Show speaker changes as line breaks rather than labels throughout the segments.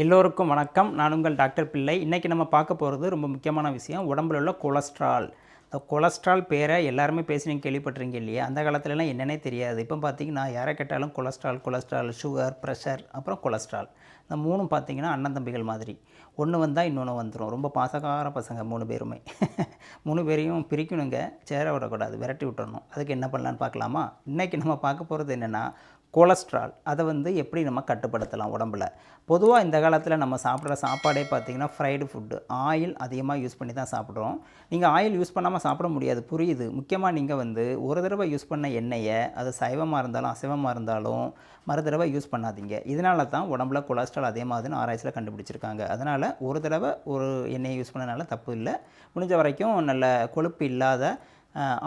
எல்லோருக்கும் வணக்கம். நான் உங்கள் டாக்டர் பிள்ளை. இன்றைக்கி நம்ம பார்க்க போகிறது ரொம்ப முக்கியமான விஷயம். உடம்புல உள்ள கொலஸ்ட்ரால். இந்த கொலஸ்ட்ரால் பேரை எல்லாருமே பேசி நீங்கள் கேள்விப்பட்டிருங்க இல்லையா? அந்த காலத்துலலாம் என்னென்னே தெரியாது. இப்போ பார்த்தீங்கன்னா யாரை கேட்டாலும் கொலஸ்ட்ரால் கொலஸ்ட்ரால் சுகர் ப்ரெஷர் அப்புறம் கொலஸ்ட்ரால். இந்த மூணும் பார்த்திங்கன்னா அண்ணன் தம்பிகள் மாதிரி. ஒன்று வந்தால் இன்னொன்று வந்துடும் ரொம்ப பாசகார பசங்க மூணு பேருமே. மூணு பேரையும் பிரிக்கணுங்க. சேர விடக்கூடாது. விரட்டி விட்டுறணும். அதுக்கு என்ன பண்ணலான்னு பார்க்கலாமா? இன்றைக்கி நம்ம பார்க்க போகிறது என்னென்னா கொலஸ்ட்ரால் அதை வந்து எப்படி நம்ம கட்டுப்படுத்தலாம் உடம்புல? பொதுவாக இந்த காலத்தில் நம்ம சாப்பிட்ற சாப்பாடே பார்த்திங்கன்னா ஃப்ரைடு ஃபுட்டு ஆயில் அதிகமாக யூஸ் பண்ணி தான் சாப்பிட்றோம். நீங்கள் ஆயில் யூஸ் பண்ணாமல் சாப்பிட முடியாது. புரியுது. முக்கியமாக நீங்கள் வந்து ஒரு தடவை யூஸ் பண்ண எண்ணெயை அது சைவமாக இருந்தாலும் அசைவமாக இருந்தாலும் மறு தடவை யூஸ் பண்ணாதீங்க. இதனால தான் உடம்புல கொலஸ்ட்ரால் அதிகமாகுதுன்னு ஆராய்ச்சியில் கண்டுபிடிச்சிருக்காங்க. அதனால் ஒரு தடவை ஒரு எண்ணெயை யூஸ் பண்ணனால தப்பு இல்லை. முடிஞ்ச வரைக்கும் நல்ல கொழுப்பு இல்லாத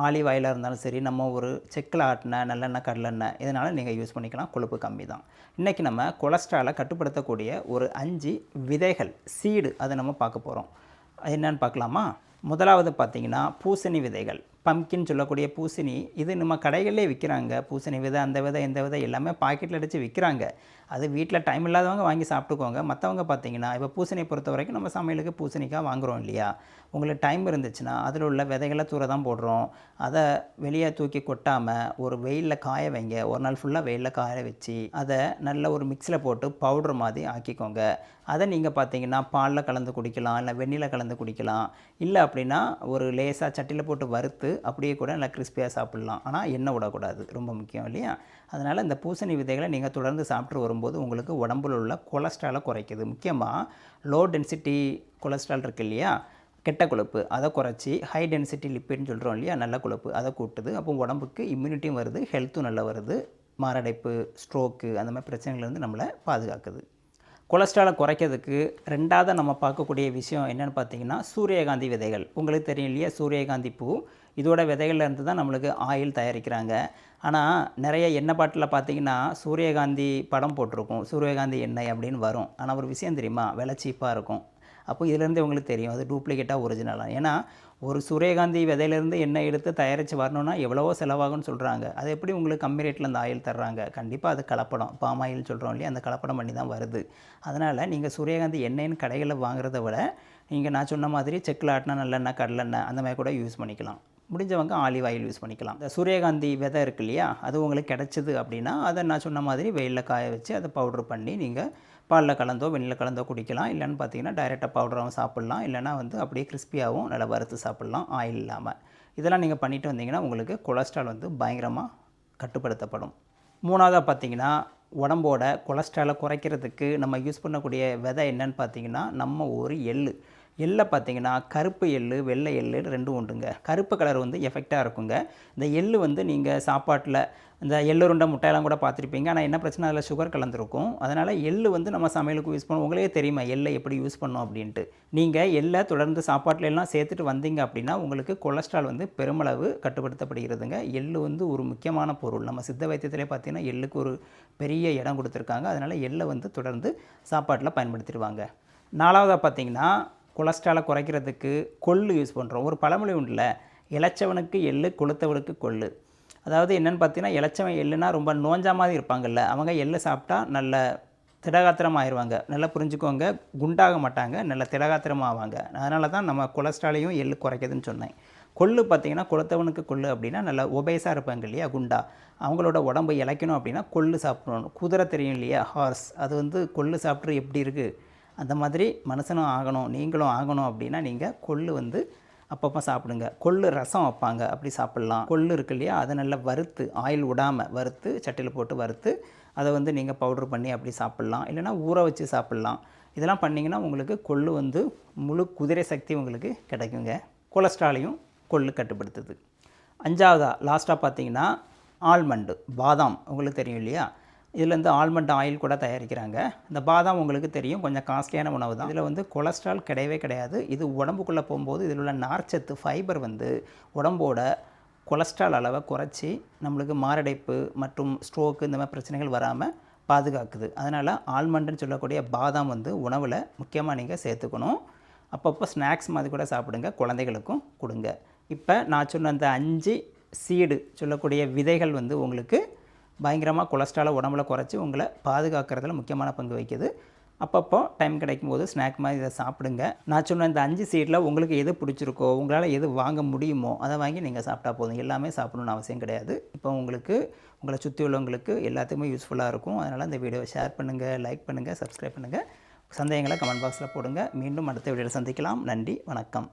ஆலிவ் ஆயிலாக இருந்தாலும் சரி நம்ம ஒரு செக்கில் ஆட்டின நல்லெண்ணெய் கடலெண்ணெய் இதனால் நீங்கள் யூஸ் பண்ணிக்கலாம். கொழுப்பு கம்மி தான். இன்றைக்கி நம்ம கொலஸ்ட்ராலை கட்டுப்படுத்தக்கூடிய ஒரு அஞ்சு விதைகள் சீடு அதை நம்ம பார்க்க போகிறோம் என்னன்னு பார்க்கலாமா? முதலாவது பார்த்தீங்கன்னா பூசணி விதைகள். பம்கின் சொல்லக்கூடிய பூசணி இது நம்ம கடைகளிலே விற்கிறாங்க பூசணி விதை அந்த விதை இந்த விதை எல்லாமே பாக்கெட்டில் அடித்து விற்கிறாங்க அது வீட்டில் டைம் இல்லாதவங்க வாங்கி சாப்பிட்டுக்கோங்க. மற்றவங்க பார்த்தீங்கன்னா இப்போ பூசணியை பொறுத்த வரைக்கும் நம்ம சமையலுக்கு பூசணிக்காக வாங்குகிறோம் இல்லையா? உங்களுக்கு டைம் இருந்துச்சுன்னா அதில் உள்ள விதைகளை தூர தான் போடுறோம். அதை வெளியே தூக்கி கொட்டாமல் ஒரு வெயிலில் காய வைங்க. ஒரு நாள் ஃபுல்லாக வெயிலில் காய வச்சு அதை நல்ல ஒரு மிக்ஸில் போட்டு பவுட்ரு மாதிரி ஆக்கிக்கோங்க. அதை நீங்கள் பார்த்தீங்கன்னா பாலில் கலந்து குடிக்கலாம் இல்லை வெண்ணில கலந்து குடிக்கலாம். இல்லை அப்படின்னா ஒரு லேசாக சட்டியில் போட்டு வறுத்து அப்படியே கூட நல்லா கிறிஸ்பியாக சாப்பிட்லாம். ஆனால் எண்ணெய் விடக்கூடாது. ரொம்ப முக்கியம் இல்லையா? அதனால் இந்த பூசணி விதைகளை நீங்கள் தொடர்ந்து சாப்பிட்டு வரும்போது உங்களுக்கு உடம்புல உள்ள கொலஸ்ட்ராலை குறைக்குது. முக்கியமாக லோ டென்சிட்டி கொலஸ்ட்ரால் இருக்குது இல்லையா? கெட்ட கொழுப்பு. அதை குறைச்சி ஹை டென்சிட்டி லிப்பிட்னு சொல்கிறோம் இல்லையா? நல்ல கொழுப்பு. அதை கூட்டுது. அப்போ உடம்புக்கு இம்யூனிட்டியும் வருது ஹெல்த்தும் நல்லா வருது. மாரடைப்பு ஸ்ட்ரோக்கு அந்த மாதிரி பிரச்சனைகள்லேருந்து நம்மளை பாதுகாக்குது. கொலஸ்ட்ராலை குறைக்கிறதுக்கு ரெண்டாவது நம்ம பார்க்கக்கூடிய விஷயம் என்னென்னு பார்த்தீங்கன்னா சூரியகாந்தி விதைகள். உங்களுக்கு தெரியும் இல்லையா? சூரியகாந்தி பூ. இதோட விதைகள்ல இருந்து தான் நம்மளுக்கு ஆயில் தயாரிக்கிறாங்க. ஆனால் நிறைய எண்ணெய் பாட்டில் பார்த்தீங்கன்னா சூரியகாந்தி படம் போட்டிருக்கும். சூரியகாந்தி எண்ணெய் அப்படின்னு வரும். ஆனால் ஒரு விஷயம் தெரியுமா? விலை சீப்பாக இருக்கும். அப்போ இதுலேருந்து உங்களுக்கு தெரியும். அது டூப்ளிகேட்டாக ஒரிஜினலாக ஏன்னா ஒரு சூரியகாந்தி விதையிலேருந்து எண்ணெய் எடுத்து தயாரித்து வரணும்னா எவ்வளவோ செலவாகும்னு சொல்கிறாங்க அது எப்படி உங்களுக்கு கம்மி ரேட்டில் அந்த ஆயில் தர்றாங்க? கண்டிப்பாக அது கலப்படம். பாம் ஆயில் சொல்கிறோம் இல்லையா? அந்த கலப்படம் பண்ணி தான் வருது. அதனால் நீங்கள் சூரியகாந்தி எண்ணெய்னு கடைகளில் வாங்குறத விட நீங்கள் நான் சொன்ன மாதிரி செக்கில் ஆட்டினா நல்லெண்ணெய் கடலெண்ணெய் அந்த மாதிரி கூட யூஸ் பண்ணிக்கலாம். முடிஞ்சவங்க ஆலிவ் ஆயில் யூஸ் பண்ணிக்கலாம். இந்த சூரியகாந்தி விதை இருக்கு இல்லையா அது உங்களுக்கு கிடச்சிது அப்படின்னா அதை நான் சொன்ன மாதிரி வெயிலில் காய வச்சு அதை பவுட்ரு பண்ணி நீங்கள் பாலில் கலந்தோ வெண்ணில் கலந்தோ குடிக்கலாம். இல்லைன்னு பார்த்தீங்கன்னா டைரெக்டாக பவுடராகவும் சாப்பிட்லாம். இல்லைனா வந்து அப்படியே கிறிஸ்பியாகவும் நல்லா வறுத்து சாப்பிட்லாம். ஆயில் இல்லாமல் இதெல்லாம் நீங்கள் பண்ணிட்டு வந்தீங்கன்னா உங்களுக்கு கொலஸ்ட்ரால் வந்து பயங்கரமாக கட்டுப்படுத்தப்படும். மூணாவதாக பார்த்தீங்கன்னா உடம்போட கொலஸ்ட்ராலை குறைக்கிறதுக்கு நம்ம யூஸ் பண்ணக்கூடிய விதை என்னன்னு பார்த்தீங்கன்னா நம்ம ஒரு எள்ளு. எள்ளை பார்த்தீங்கன்னா கருப்பு எள்ளு வெள்ளை எள்ளு ரெண்டும் உண்டுங்க. கருப்பு கலர் வந்து எஃபெக்டாக இருக்குங்க. இந்த எள்ளு வந்து நீங்கள் சாப்பாட்டில் இந்த எள்ளுருண்டை முட்டையெல்லாம் கூட பார்த்துருப்பீங்க. ஆனால் என்ன பிரச்சனை? அதில் சுகர் கலந்துருக்கும். அதனால் எள்ளு வந்து நம்ம சமையலுக்கு யூஸ் பண்ணுவோம். உங்களே தெரியுமா? எள்ளை எப்படி யூஸ் பண்ணோம் அப்படின்ட்டு. நீங்கள் எள்ளை தொடர்ந்து சாப்பாட்டில் எல்லாம் சேர்த்துட்டு வந்தீங்க அப்படின்னா உங்களுக்கு கொலஸ்ட்ரால் வந்து பெருமளவு கட்டுப்படுத்தப்படுகிறதுங்க. எள்ளு வந்து ஒரு முக்கியமான பொருள். நம்ம சித்த வைத்தியத்திலே பார்த்தீங்கன்னா எள்ளுக்கு ஒரு பெரிய இடம் கொடுத்துருக்காங்க. அதனால் எள்ளை வந்து தொடர்ந்து சாப்பாட்டில் பயன்படுத்திடுவாங்க. நாலாவதாக பார்த்தீங்கன்னா கொலஸ்ட்ராலை குறைக்கிறதுக்கு கொள்ளு யூஸ் பண்ணுறோம் ஒரு பழமொழி உண்டுல இளைச்சவனுக்கு எள்ளு கொளுத்தவனுக்கு கொள்ளு. அதாவது என்னென்னு பார்த்தீங்கன்னா இளைச்சவன் எள்ளுனா ரொம்ப நோஞ்சா மாதிரி இருப்பாங்கல்ல அவங்க எள்ளு சாப்பிட்டா நல்ல திடகாத்திரம் ஆயிடுவாங்க நல்லா புரிஞ்சுக்கோங்க குண்டாக மாட்டாங்க நல்ல திடகாத்திரம் ஆவாங்க. அதனால தான் நம்ம கொலஸ்ட்ராலையும் எள்ளு குறைக்குதுன்னு சொன்னேன். கொள்ளு பார்த்தீங்கன்னா கொளுத்தவனுக்கு கொள்ளு அப்படின்னா நல்லா ஒபேஸாக இருப்பாங்க இல்லையா குண்டா. அவங்களோட உடம்பு இளைக்கணும் அப்படின்னா கொள்ளு சாப்பிடணும். குதிரை தெரியும் இல்லையா ஹார்ஸ். அது வந்து கொள்ளு சாப்பிட்ரு எப்படி இருக்குது அந்த மாதிரி மனுஷனும் ஆகணும் நீங்களும் ஆகணும் அப்படின்னா நீங்கள் கொள்ளு வந்து அப்பப்போ சாப்பிடுங்க. கொள்ளு ரசம் வைப்பாங்க அப்படி சாப்பிட்லாம். கொள்ளு இருக்கு இல்லையா அதை நல்லா வறுத்து ஆயில் விடாமல் வறுத்து சட்டியில் போட்டு வறுத்து அதை வந்து நீங்கள் பவுட்ரு பண்ணி அப்படி சாப்பிட்லாம். இல்லைனா ஊற வச்சு சாப்பிட்லாம். இதெல்லாம் பண்ணிங்கன்னா உங்களுக்கு கொள்ளு வந்து முழு குதிரை சக்தி உங்களுக்கு கிடைக்குங்க. கொலஸ்ட்ராலையும் கொள்ளு கட்டுப்படுத்துது. அஞ்சாவதாக லாஸ்ட்டாக பார்த்தீங்கன்னா ஆல்மண்டு பாதாம் உங்களுக்கு தெரியும் இல்லையா? இதுலேருந்து ஆல்மண்ட் ஆயில் கூட தயாரிக்கிறாங்க. இந்த பாதாம் உங்களுக்கு தெரியும். கொஞ்சம் காஸ்ட்லியான உணவு தான். இதில் வந்து கொலஸ்ட்ரால் கிடையவே கிடையாது. இது உடம்புக்குள்ளே போகும்போது இதில் உள்ள நார்ச்சத்து ஃபைபர் வந்து உடம்போட கொலஸ்ட்ரால் அளவை குறைச்சி நம்மளுக்கு மாரடைப்பு மற்றும் ஸ்ட்ரோக்கு இந்த மாதிரி பிரச்சனைகள் வராமல் பாதுகாக்குது. அதனால் ஆல்மண்டுன்னு சொல்லக்கூடிய பாதாம் வந்து உணவில் முக்கியமாக நீங்கள் சேர்த்துக்கணும். அப்பப்போ ஸ்நாக்ஸ் மாதிரி கூட சாப்பிடுங்க. குழந்தைகளுக்கும் கொடுங்க. இப்போ நான் சொன்ன அந்த அஞ்சு சீடு சொல்லக்கூடிய விதைகள் வந்து உங்களுக்கு பயங்கரமாக கொலஸ்ட்ராலை உடம்புல குறைச்சி உங்களை பாதுகாக்கிறதுல முக்கியமான பங்கு வகிக்குது. அப்பப்போ டைம் கிடைக்கும் போது ஸ்நாக் மாதிரி இதை சாப்பிடுங்க. நான் சொன்ன இந்த அஞ்சு சீட்டில் உங்களுக்கு எது பிடிச்சிருக்கோ உங்களால் எது வாங்க முடியுமோ அதை வாங்கி நீங்கள் சாப்பிட்டா போதும். எல்லாமே சாப்பிடணும்னு அவசியம் கிடையாது. இப்போ உங்களுக்கு உங்களை சுற்றி உள்ளவங்களுக்கு எல்லாத்துக்குமே யூஸ்ஃபுல்லாக இருக்கும். அதனால் இந்த வீடியோவை ஷேர் பண்ணுங்கள் லைக் பண்ணுங்கள் சப்ஸ்கிரைப் பண்ணுங்கள் சந்தேகங்களை கமெண்ட் பாக்ஸில் போடுங்க. மீண்டும் அடுத்த வீடியோவில் சந்திக்கலாம். நன்றி வணக்கம்.